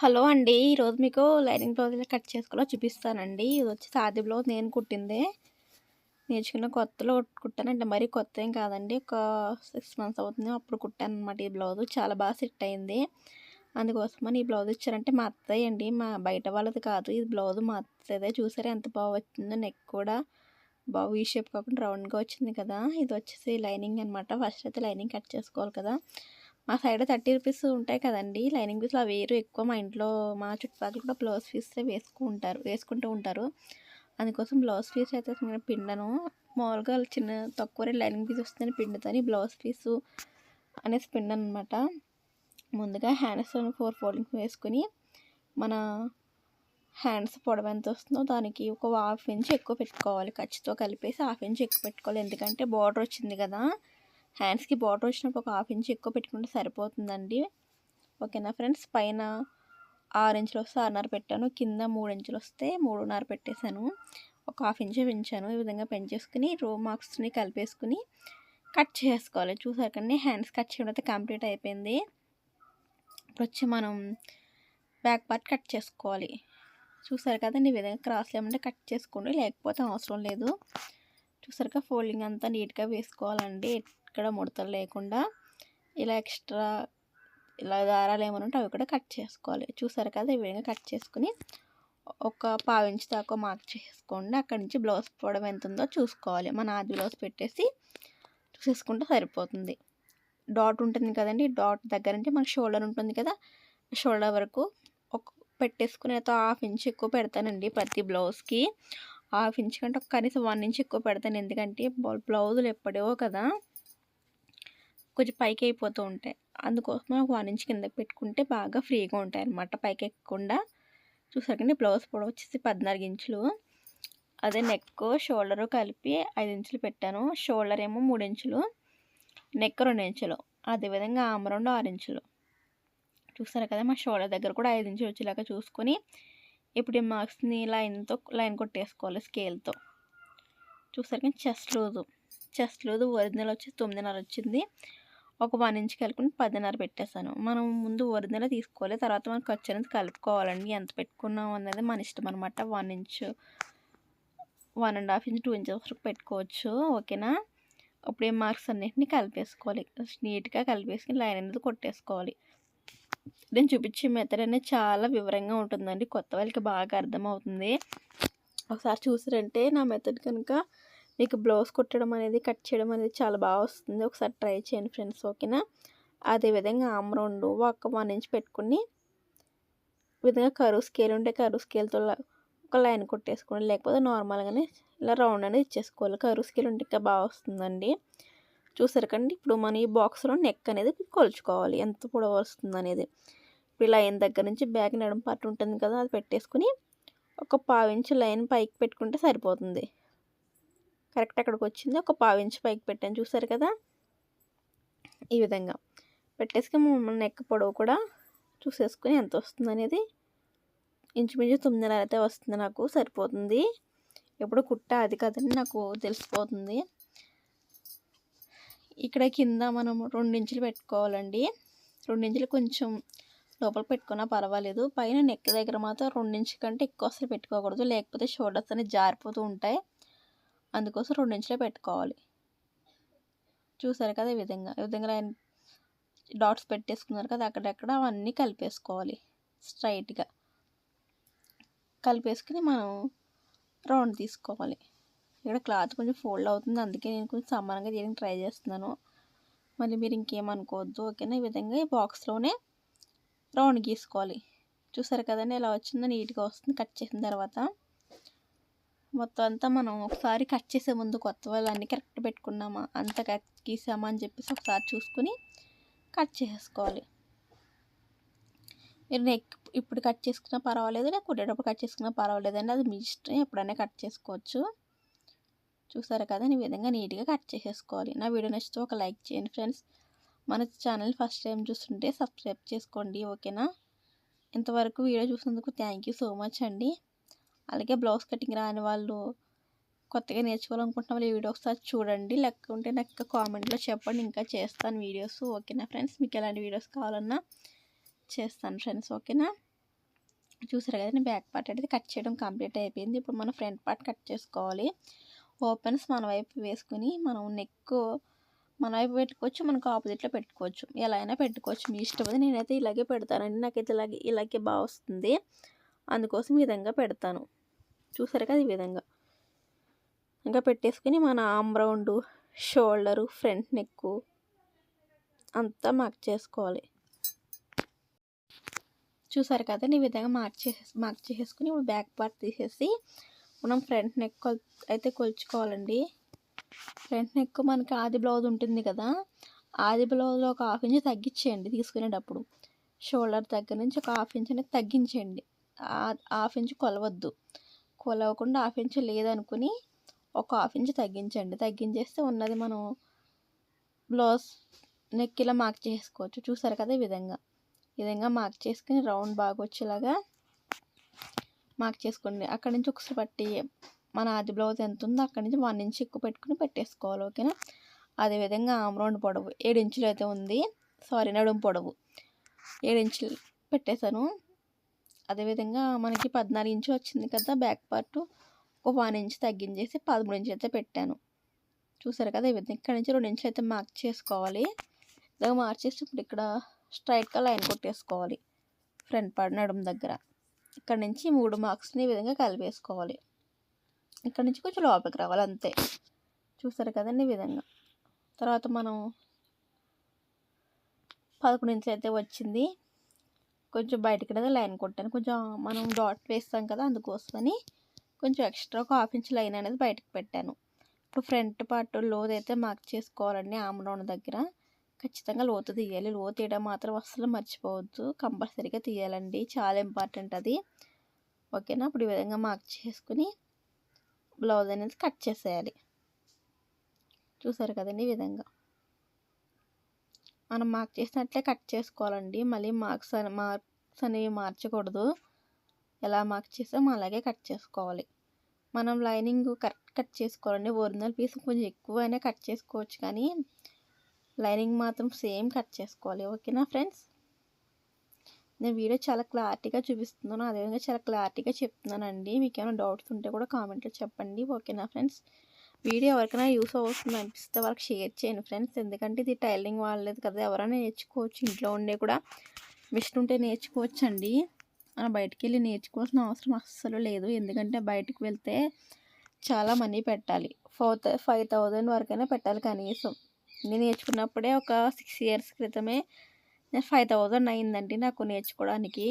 Hello అండి. ఈరోజు మీకు లైనింగ్ బ్లౌజ్ ఇలా కట్ చేసుకోవాలో చూపిస్తానండి. ఇది వచ్చి సాది బ్లౌజ్ నేను కుట్టిందే. నేర్చుకున్న కొత్తలో కుట్టానంటే మరీ కొత్త ఏం కాదండి. ఒక సిక్స్ మంత్స్ అవుతుంది. అప్పుడు కుట్టాను అనమాట ఈ బ్లౌజ్. చాలా బాగా సెట్ అయింది. అందుకోసమని ఈ బ్లౌజ్ ఇచ్చారంటే మా అత్తయ్య అండి. మా బయట వాళ్ళది కాదు. ఈ బ్లౌజ్ మా అత్తయ్యదే. చూసారా ఎంత బాగా వచ్చిందో నెక్ కూడా. బాగా ఈ షేప్ కాకుండా రౌండ్గా వచ్చింది కదా. ఇది వచ్చేసి లైనింగ్ అనమాట ఫస్ట్ అయితే లైనింగ్ కట్ చేసుకోవాలి కదా. మా సైడ్ థర్టీ రూపీస్ ఉంటాయి కదండి. లైనింగ్ పీస్లు అవి వేరు ఎక్కువ. మా ఇంట్లో మా చుట్టుపక్కల కూడా బ్లౌజ్ పీస్ వేసుకుంటారు వేసుకుంటూ ఉంటారు. అందుకోసం బ్లౌజ్ పీస్ అయితే నేను పిండను. మామూలుగా చిన్న తక్కువ రేట్ లైనింగ్ పీస్ వస్తుందని పిండుతాను. బ్లౌజ్ పీసు అనేసి పిండను అనమాట ముందుగా హ్యాండ్స్ ఫోర్ ఫోల్డింగ్స్ వేసుకుని మన హ్యాండ్స్ పొడవు ఎంత వస్తుందో దానికి ఒక హాఫ్ ఇంచ్ ఎక్కువ పెట్టుకోవాలి. ఖర్చుతో కలిపేసి హాఫ్ ఇంచ్ ఎక్కువ పెట్టుకోవాలి. ఎందుకంటే బార్డర్ వచ్చింది కదా. హ్యాండ్స్కి బార్డర్ వచ్చినప్పుడు ఒక హాఫ్ ఇంచ్ ఎక్కువ పెట్టుకుంటే సరిపోతుందండి. ఓకేనా ఫ్రెండ్స్? పైన ఆరు ఇంచులు వస్తే ఆరున్నర పెట్టాను. కింద మూడు ఇంచులు వస్తే మూడున్నర పెట్టేశాను. ఒక హాఫ్ ఇంచ్ పెంచాను. ఈ విధంగా పెంచేసుకుని రో మార్క్స్ని కలిపేసుకుని కట్ చేసుకోవాలి. చూసారు కానీ హ్యాండ్స్ కట్ చేయడం అయితే కంప్లీట్ అయిపోయింది. ఇప్పుడు వచ్చి మనం బ్యాక్ పార్ట్ కట్ చేసుకోవాలి. చూసారు కదండి ఈ విధంగా క్రాస్ లేమంటే కట్ చేసుకోండి లేకపోతే అవసరం లేదు. చూసారుగా ఫోల్డింగ్ అంతా నీట్గా వేసుకోవాలండి. ఎక్కడ ముడతలు లేకుండా ఇలా ఎక్స్ట్రా ఇలా దారాలు ఏమైనా ఉంటే అవి కూడా కట్ చేసుకోవాలి. చూసారు కదా ఈ విధంగా కట్ చేసుకుని ఒక పావించి దాకా మార్క్ చేసుకోండి. అక్కడి నుంచి బ్లౌజ్ పోవడం ఎంత ఉందో చూసుకోవాలి. మన ఆది బ్లౌజ్ పెట్టేసి చూసేసుకుంటే సరిపోతుంది. డాట్ ఉంటుంది కదండి డాట్ దగ్గర నుంచి మనకి షోల్డర్ ఉంటుంది కదా షోల్డర్ వరకు ఒక పెట్టేసుకుని అయితే హాఫ్ ఇంచ్ ఎక్కువ పెడతానండి ప్రతి బ్లౌజ్కి. హాఫ్ ఇంచ్ కంటే ఒక కనీసం వన్ ఇంచ్ ఎక్కువ పెడతాను. ఎందుకంటే బ్లౌజులు ఎప్పుడో కదా కొంచెం పైకి అయిపోతూ ఉంటాయి. అందుకోసమే ఒక వన్ ఇంచ్ కిందకి పెట్టుకుంటే బాగా ఫ్రీగా ఉంటాయి అన్నమాట. పైకి ఎక్కకుండా చూసాకండి బ్లౌజ్ పొడవు వచ్చేసి పద్నాలుగు ఇంచులు అదే నెక్ షోల్డర్ కలిపి ఐదు ఇంచులు పెట్టాను. షోల్డర్ ఏమో మూడు ఇంచులు నెక్ రెండు ఇంచులు అదేవిధంగా ఆమె రెండు ఆరు ఇంచులు చూసారు కదా మా షోల్డర్ దగ్గర కూడా ఐదు ఇంచులు వచ్చేలాగా చూసుకొని ఇప్పుడు ఈ మార్క్స్ని లైన్తో లైన్ కొట్టేసుకోవాలి స్కేల్తో చూసారు కానీ chest loose chest loose original వచ్చి తొమ్మిదిన్నర వచ్చింది. ఒక వన్ ఇంచ్ కలుపుకుని పదిన్నర పెట్టేశాను మనం ముందు ఒరిజినల్ తీసుకోవాలి. తర్వాత మనం ఖర్చు అనేది కలుపుకోవాలండి. ఎంత పెట్టుకున్నాం అనేది మన ఇష్టం అనమాట one inch one and half inch two inches వరకు పెట్టుకోవచ్చు. ఓకేనా? ఇప్పుడు ఏం మార్క్స్ అన్నింటినీ కలిపేసుకోవాలి. నీట్గా కలిపేసుకుని లైన్ అనేది కొట్టేసుకోవాలి. నేను చూపించే మెథడ్ అనేది చాలా వివరంగా ఉంటుందండి. కొత్త వాళ్ళకి బాగా అర్థమవుతుంది. ఒకసారి చూసారంటే నా మెథడ్ కనుక మీకు బ్లౌజ్ కుట్టడం అనేది కట్ చేయడం అనేది చాలా బాగా వస్తుంది. ఒకసారి ట్రై చేయండి ఫ్రెండ్స్ ఓకేనా? అదేవిధంగా ఆమ్ ఒక వన్ ఇంచ్ పెట్టుకుని విధంగా కరువు స్కేల్ ఉంటే కరువు స్కేల్తో ఒక లైన్ కొట్టేసుకోండి. లేకపోతే నార్మల్గానే ఇలా రౌండ్ అనేది ఇచ్చేసుకోవాలి. కరువు స్కేల్ ఉంటే ఇంకా బాగా వస్తుందండి. చూసారు కండి? ఇప్పుడు మనం ఈ బాక్స్లో నెక్ అనేది కొలుచుకోవాలి. ఎంత పొడవు వస్తుంది అనేది. ఇప్పుడు లైన్ దగ్గర నుంచి బ్యాగ్ నడుం పార్ట్ ఉంటుంది కదా అది పెట్టేసుకుని ఒక పావించి లైన్ పైకి పెట్టుకుంటే సరిపోతుంది. కరెక్ట్ అక్కడికి వచ్చింది ఒక పావించి పైకి పెట్టాను. చూసారు కదా? ఈ విధంగా. పెట్టేసుకుని నెక్ పొడవు కూడా చూసేసుకుని ఎంత వస్తుంది అనేది ఇంచుమించు తొమ్మిదిన్నర అయితే వస్తుంది నాకు సరిపోతుంది. ఎప్పుడు కుట్ట అది కదండి నాకు తెలిసిపోతుంది. ఇక్కడ కింద మనం రెండించులు పెట్టుకోవాలండి. రెండించులు కొంచెం లోపల పెట్టుకున్నా పర్వాలేదు. పైన నెక్ దగ్గర మాత్రం రెండించు కంటే ఎక్కువ అసలు పెట్టుకోకూడదు. లేకపోతే షోల్డర్స్ అనేవి జారిపోతూ ఉంటాయి. అందుకోసం రెండించులే పెట్టుకోవాలి. చూసారు కదా ఈ విధంగా. ఈ విధంగా లైన్ డాట్స్ పెట్టేసుకున్నారు కదా అక్కడక్కడ అవన్నీ కలిపేసుకోవాలి. స్ట్రైట్గా కలిపేసుకుని మనం రౌండ్ తీసుకోవాలి. ఇక్కడ క్లాత్ కొంచెం ఫోల్డ్ అవుతుంది. అందుకే నేను కొంచెం సమానంగా చేయడానికి ట్రై చేస్తున్నాను. మళ్ళీ మీరు ఇంకేమనుకోవద్దు. ఓకేనా? ఈ విధంగా ఈ బాక్స్లోనే రౌండ్ గీసుకోవాలి. చూసారు కదండి ఇలా వచ్చిందో? నీట్గా వస్తుంది. కట్ చేసిన తర్వాత మొత్తం అంతా మనం ఒకసారి కట్ చేసే ముందు కొత్త వాళ్ళు అన్నీ కరెక్ట్ పెట్టుకున్నామా? అంత కట్ గీసామా అని చెప్పేసి ఒకసారి చూసుకుని కట్ చేసుకోవాలి మీరు నెక్ ఇప్పుడు కట్ చేసుకున్నా పర్వాలేదు లేక కుట్టేటప్పుడు కట్ చేసుకున్నా పర్వాలేదు అండి. అది మీ ఇష్టం ఎప్పుడైనా కట్ చేసుకోవచ్చు. చూసారు కదా ఈ విధంగా నీట్గా కట్ చేసేసుకోవాలి. నా వీడియో నచ్చితే ఒక లైక్ చేయండి ఫ్రెండ్స్. మన ఛానల్ ఫస్ట్ టైం చూస్తుంటే సబ్స్క్రైబ్ చేసుకోండి ఓకేనా? ఇంతవరకు వీడియో చూసినందుకు థ్యాంక్ యూ సో మచ్ అండి. అలాగే బ్లౌజ్ కటింగ్ రాని వాళ్ళు కొత్తగా నేర్చుకోవాలనుకుంటున్న వాళ్ళు ఈ వీడియో ఒకసారి చూడండి. లేకుంటే నాకు ఇంకా కామెంట్లో చెప్పండి. ఇంకా చేస్తాను వీడియోస్. ఓకేనా ఫ్రెండ్స్? మీకు ఎలాంటి వీడియోస్ కావాలన్నా చేస్తాను ఫ్రెండ్స్. ఓకేనా? చూసారు కదా బ్యాక్ పార్ట్ అనేది కట్ చేయడం కంప్లీట్ అయిపోయింది. ఇప్పుడు మనం ఫ్రంట్ పార్ట్ కట్ చేసుకోవాలి. ఓపెన్స్ మన వైపు వేసుకుని మనం నెక్ మన వైపు పెట్టుకోవచ్చు. మనకు ఆపోజిట్లో పెట్టుకోవచ్చు. ఎలా అయినా పెట్టుకోవచ్చు. మీ ఇష్టం అది నేనైతే ఇలాగే పెడతానండి. నాకైతే ఇలాగే ఇలాగే బాగా వస్తుంది. అందుకోసం ఈ విధంగా పెడతాను. చూసారు కదా ఈ విధంగా. ఇంకా పెట్టేసుకుని మన arm round shoulder front neck అంతా మార్క్ చేసుకోవాలి. చూసారు కదా ఈ విధంగా మార్క్ చేసే మార్క్ చేసేసుకుని ఇప్పుడు బ్యాక్ పార్ట్ తీసేసి మనం ఫ్రంట్ నెక్ కొల్ అయితే కొలుచుకోవాలండి. ఫ్రంట్ నెక్ మనకి ఆది బ్లౌజ్ ఉంటుంది కదా ఆది బ్లౌజ్లో ఒక హాఫ్ ఇంచ్ తగ్గించేయండి తీసుకునేటప్పుడు. షోల్డర్ దగ్గర నుంచి ఒక హాఫ్ ఇంచ్ అనేది తగ్గించండి హాఫ్ ఇంచ్ కొలవద్దు. కొలవకుండా హాఫ్ ఇంచ్ లేదనుకుని ఒక హాఫ్ ఇంచ్ తగ్గించండి. తగ్గించేస్తే ఉన్నది మనం బ్లౌజ్ నెక్ ఇలా మార్క్ చేసుకోవచ్చు. చూసారు కదా ఈ విధంగా. ఈ విధంగా మార్క్ చేసుకుని రౌండ్ బాగా వచ్చేలాగా మార్క్ చేసుకోండి. అక్కడ నుంచి ఒకసారి పట్టి మన అది బ్లౌజ్ ఎంత ఉందో అక్కడి నుంచి వన్ ఇంచ్ ఎక్కువ పెట్టుకుని పెట్టేసుకోవాలి ఓకేనా? అదేవిధంగా ఆమ్ రౌండ్ పొడవు. ఏడు ఇంచులు అయితే ఉంది. సారీ నడుము పొడవు. ఏడు ఇంచులు పెట్టేశాను. అదేవిధంగా మనకి పద్నాలుగు ఇంచు వచ్చింది కదా బ్యాక్ పార్ట్. ఒక వన్ ఇంచ్ తగ్గించేసి పదమూడు ఇంచు అయితే పెట్టాను. చూసారు కదా ఈ విధంగా ఇక్కడ నుంచి రెండు ఇంచులు అయితే మార్క్ చేసుకోవాలి. ఇలాగ మార్చేసి ఇప్పుడు ఇక్కడ స్ట్రైట్గా లైన్ కొట్టేసుకోవాలి. ఫ్రంట్ పార్ట్ నడుము దగ్గర. ఇక్కడ నుంచి మూడు మార్క్స్ని ఈ విధంగా కలిపేసుకోవాలి. ఇక్కడ నుంచి కొంచెం లోపలికి రావాలి అంతే. చూసారు కదండి ఈ విధంగా. తర్వాత మనం పదకొండు ఇంచులు అయితే వచ్చింది. కొంచెం బయటకి అనేది లైన్ కొట్టాను. కొంచెం మనం డాట్ వేస్తాం కదా అందుకోసమని కొంచెం ఎక్స్ట్రా ఒక హాఫ్ ఇంచ్ లైన్ అనేది బయటకు పెట్టాను. ఇప్పుడు ఫ్రంట్ పార్ట్ అయితే మార్క్ చేసుకోవాలండి ఆమడౌన్ దగ్గర. ఖచ్చితంగా లోతు తీయాలి. లోతు తీయడం మాత్రం అస్సలు మర్చిపోవద్దు. కంపల్సరీగా తీయాలండి. చాలా ఇంపార్టెంట్ అది. ఓకేనా? ఇప్పుడు ఈ విధంగా మార్క్ చేసుకుని బ్లౌజ్ అనేది కట్ చేసేయాలి. చూసారు కదండి ఈ విధంగా. మనం మార్క్ చేసినట్లే కట్ చేసుకోవాలండి. మళ్ళీ మార్క్స్ మార్క్స్ అనేవి మార్చకూడదు. ఎలా మార్క్ చేసామో అలాగే కట్ చేసుకోవాలి. మనం లైనింగ్ కరెక్ట్ కట్ చేసుకోవాలండి. ఒరిజినల్ పీస్ కొంచెం ఎక్కువైనా కట్ చేసుకోవచ్చు కానీ లైనింగ్ మాత్రం సేమ్ కట్ చేసుకోవాలి. ఓకేనా ఫ్రెండ్స్? నేను వీడియో చాలా క్లారిటీగా చూపిస్తున్నాను. అదేవిధంగా చాలా క్లారిటీగా చెప్తున్నానండి. మీకు ఏమైనా డౌట్స్ ఉంటే కూడా కామెంట్లో చెప్పండి. ఓకేనా ఫ్రెండ్స్? వీడియో ఎవరికైనా యూస్ అవుతుంది అనిపిస్తే వాళ్ళకి షేర్ చేయండి ఫ్రెండ్స్. ఎందుకంటే ఇది టైలింగ్ వాళ్ళలేదు కదా ఎవరైనా నేర్చుకోవచ్చు. ఇంట్లో ఉండే కూడా మిషన్ ఉంటే నేర్చుకోవచ్చు అండి బయటికి వెళ్ళి నేర్చుకోవాల్సిన అవసరం అస్సలు లేదు. ఎందుకంటే బయటకు వెళ్తే చాలా మనీ పెట్టాలి. ఫోర్ ఫైవ్ థౌజండ్ వరకైనా పెట్టాలి కనీసం. నేను నేర్చుకున్నప్పుడే ఒక సిక్స్ ఇయర్స్ క్రితమే ఫైవ్ థౌజండ్ అయిందండి నాకు నేర్చుకోవడానికి.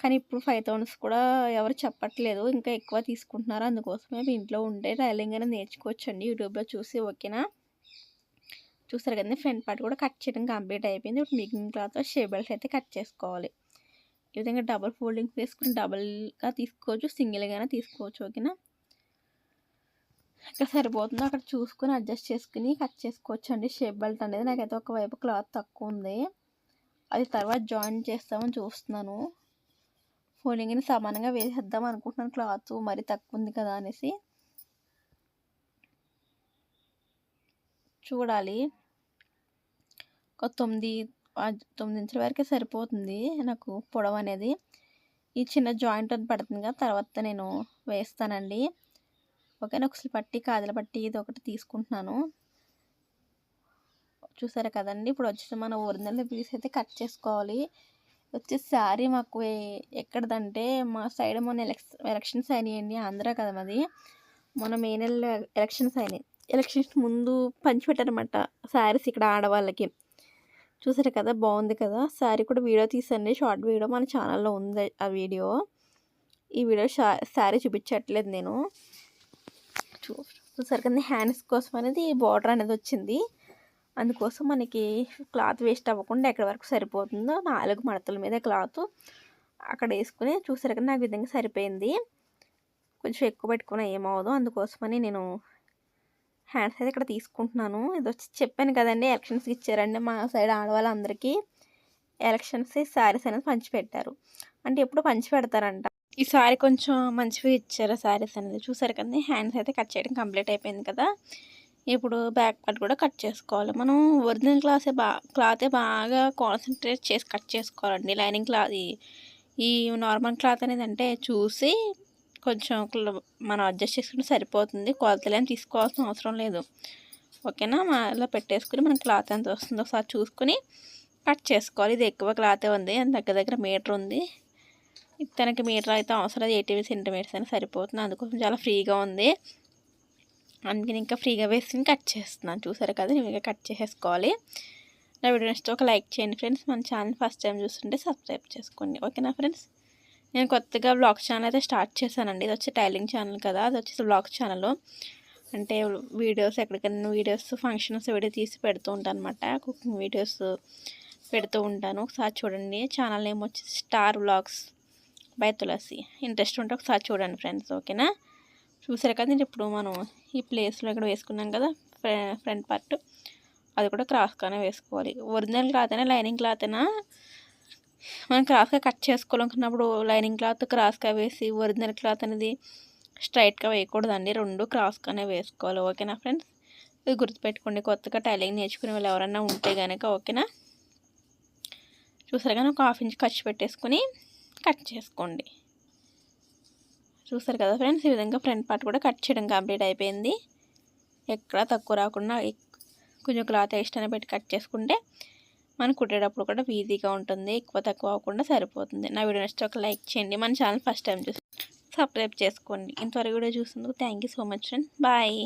కానీ ఇప్పుడు ఫైవ్ థౌసండ్స్ కూడా ఎవరు చెప్పట్లేదు. ఇంకా ఎక్కువ తీసుకుంటున్నారు. అందుకోసమే మీ ఇంట్లో ఉంటే టైలింగ్ అనేది నేర్చుకోవచ్చండి యూట్యూబ్లో చూసి ఓకేనా? చూసారు కదండి ఫ్రంట్ పార్ట్ కూడా కట్ చేయడం కంప్లీట్ అయిపోయింది. ఇప్పుడు మిగిలిన షేప్ బెల్ట్ అయితే కట్ చేసుకోవాలి. ఈ విధంగా డబల్ ఫోల్డింగ్ వేసుకుని డబల్గా తీసుకోవచ్చు సింగిల్గానే తీసుకోవచ్చు ఓకేనా? ఇక్కడ సరిపోతుందో అక్కడ చూసుకొని అడ్జస్ట్ చేసుకుని కట్ చేసుకోవచ్చు అండి షేప్ బెల్ట్ అనేది. నాకైతే ఒకవైపు క్లాత్ తక్కువ ఉంది. అది తర్వాత జాయిన్ చేస్తామని చూస్తున్నాను. ఫోల్డింగ్ని సమానంగా వేసేద్దాం అనుకుంటున్నాను. క్లాత్ మరి తక్కువ ఉంది కదా అనేసి. చూడాలి. ఒక తొమ్మిది తొమ్మిది ఇంచుల వరకే సరిపోతుంది నాకు పొడవు అనేది. ఈ చిన్న జాయింట్ అని పడుతుంది కదా తర్వాత నేను వేస్తానండి. ఓకేనా? ఒకసారి పట్టి కాజల పట్టి ఇది ఒకటి తీసుకుంటున్నాను. చూసారా కదండి? ఇప్పుడు వచ్చేసి మన ఒరిజినల్ పీస్ అయితే కట్ చేసుకోవాలి. వచ్చే శారీ మాకు ఎక్కడదంటే మా సైడ్ మొన్న ఎలక్స్ ఎలక్షన్స్ అయినాయండి ఆంధ్ర కదా మాది. మొన్న మే నెలలో ఎలక్షన్స్ అయినాయి ఎలక్షన్స్ ముందు పంచిపెట్టారనమాట శారీస్ ఇక్కడ ఆడవాళ్ళకి. చూసారు కదా బాగుంది కదా. శారీ కూడా వీడియో తీసండి షార్ట్ వీడియో మన ఛానల్లో ఉంది ఆ వీడియో. ఈ వీడియో శారీ చూపించట్లేదు నేను. చూ చూసారు కదా హ్యాండ్స్ కోసం అనేది బార్డర్ అనేది వచ్చింది. అందుకోసం మనకి క్లాత్ వేస్ట్ అవ్వకుండా ఎక్కడి వరకు సరిపోతుందో నాలుగు మడతల మీద క్లాత్ అక్కడ వేసుకుని చూసారు కదా నాకు విధంగా సరిపోయింది. కొంచెం ఎక్కువ పెట్టుకున్నా ఏమవుదో అందుకోసమని నేను హ్యాండ్స్ అయితే ఇక్కడ తీసుకుంటున్నాను. ఇది వచ్చి చెప్పాను కదండి ఎలక్షన్స్కి ఇచ్చారండి మా సైడ్ ఆడవాళ్ళందరికీ. ఎలక్షన్స్ శారీస్ అనేది పంచిపెట్టారు. అంటే ఎప్పుడు పంచి పెడతారంట ఈ సారీ కొంచెం మంచిగా ఇచ్చారు శారీస్ అనేది. చూసారు కదా హ్యాండ్స్ అయితే కట్ చేయడం కంప్లీట్ అయిపోయింది కదా. ఇప్పుడు బ్యాక్ పార్ట్ కూడా కట్ చేసుకోవాలి. మనం ఒరిజినల్ క్లాసే బా క్లాతే బాగా కాన్సన్ట్రేట్ చేసి కట్ చేసుకోవాలండి. లైనింగ్ క్లాత్ ఈ నార్మల్ క్లాత్ అనేది అంటే చూసి కొంచెం మనం అడ్జస్ట్ చేసుకుంటే సరిపోతుంది. కొలతలేని తీసుకోవాల్సిన అవసరం లేదు. ఓకేనా? మా ఇలా పెట్టేసుకుని మనం క్లాత్ ఎంత వస్తుందో ఒకసారి చూసుకుని కట్ చేసుకోవాలి. ఇది ఎక్కువ క్లాతే ఉంది. అని దగ్గర దగ్గర మీటర్ ఉంది. తనకి మీటర్ అయితే అవసరం లేదు. ఎయిటీ సెంటీమీటర్స్ అయినా సరిపోతుంది. అందుకోసం చాలా ఫ్రీగా ఉంది. అందుకని ఇంకా ఫ్రీగా వేసుకుని కట్ చేస్తున్నాను చూసారు కదా నేను ఇంకా కట్ చేసేసుకోవాలి. నా వీడియో నచ్చితే ఒక లైక్ చేయండి ఫ్రెండ్స్. మన ఛానల్ ఫస్ట్ టైం చూస్తుంటే సబ్స్క్రైబ్ చేసుకోండి. ఓకేనా ఫ్రెండ్స్? నేను కొత్తగా బ్లాగ్ ఛానల్ అయితే స్టార్ట్ చేశానండి. ఇది వచ్చి టైలింగ్ ఛానల్ కదా అది వచ్చేసి బ్లాగ్ ఛానల్. అంటే వీడియోస్ ఎక్కడికైనా వీడియోస్ ఫంక్షన్స్ వీడియో తీసి పెడుతూ ఉంటాను అనమాట కుకింగ్ వీడియోస్ పెడుతూ ఉంటాను. ఒకసారి చూడండి. ఛానల్ నేమ్ వచ్చేసి star vlogs by Tulasi. Interest ఉంటే ఒకసారి చూడండి ఫ్రెండ్స్. ఓకేనా? చూసారు కదా ఇప్పుడు మనం ఈ ప్లేస్లో ఇక్కడ వేసుకున్నాం కదా ఫ్రంట్ పార్ట్ అది కూడా క్రాస్గానే వేసుకోవాలి. ఒరిజినల్ క్లాత్ అయినా లైనింగ్ క్లాత్ అయినా మనం క్రాస్గా కట్ చేసుకోవాలనుకున్నప్పుడు లైనింగ్ క్లాత్ క్రాస్గా వేసి ఒరిజినల్ క్లాత్ అనేది స్ట్రైట్గా వేయకూడదండి. రెండు క్రాస్గానే వేసుకోవాలి. ఓకేనా ఫ్రెండ్స్ ఇది గుర్తుపెట్టుకోండి. కొత్తగా టైలింగ్ నేర్చుకునే వాళ్ళు ఎవరైనా ఉంటే కనుక ఓకేనా చూసారు కానీ ఒక హాఫ్ ఇంచ్ ఖర్చు పెట్టేసుకొని కట్ చేసుకోండి. చూసారు కదా ఫ్రెండ్స్? ఈ విధంగా ఫ్రంట్ పార్ట్ కూడా కట్ చేయడం కంప్లీట్ అయిపోయింది. ఎక్కడ తక్కువ రాకుండా కొంచెం క్లాత్ ఎక్స్ట్రా పెట్టి కట్ చేసుకుంటే మనం కుట్టేటప్పుడు కూడా ఈజీగా ఉంటుంది. ఎక్కువ తక్కువ అవ్వకుండా సరిపోతుంది. నా వీడియో నచ్చితే ఒక లైక్ చేయండి. మన ఛానల్ ఫస్ట్ టైం చూసి సబ్స్క్రైబ్ చేసుకోండి. ఇంతవరకు వీడియో చూసినందుకు thank you so much friend bye.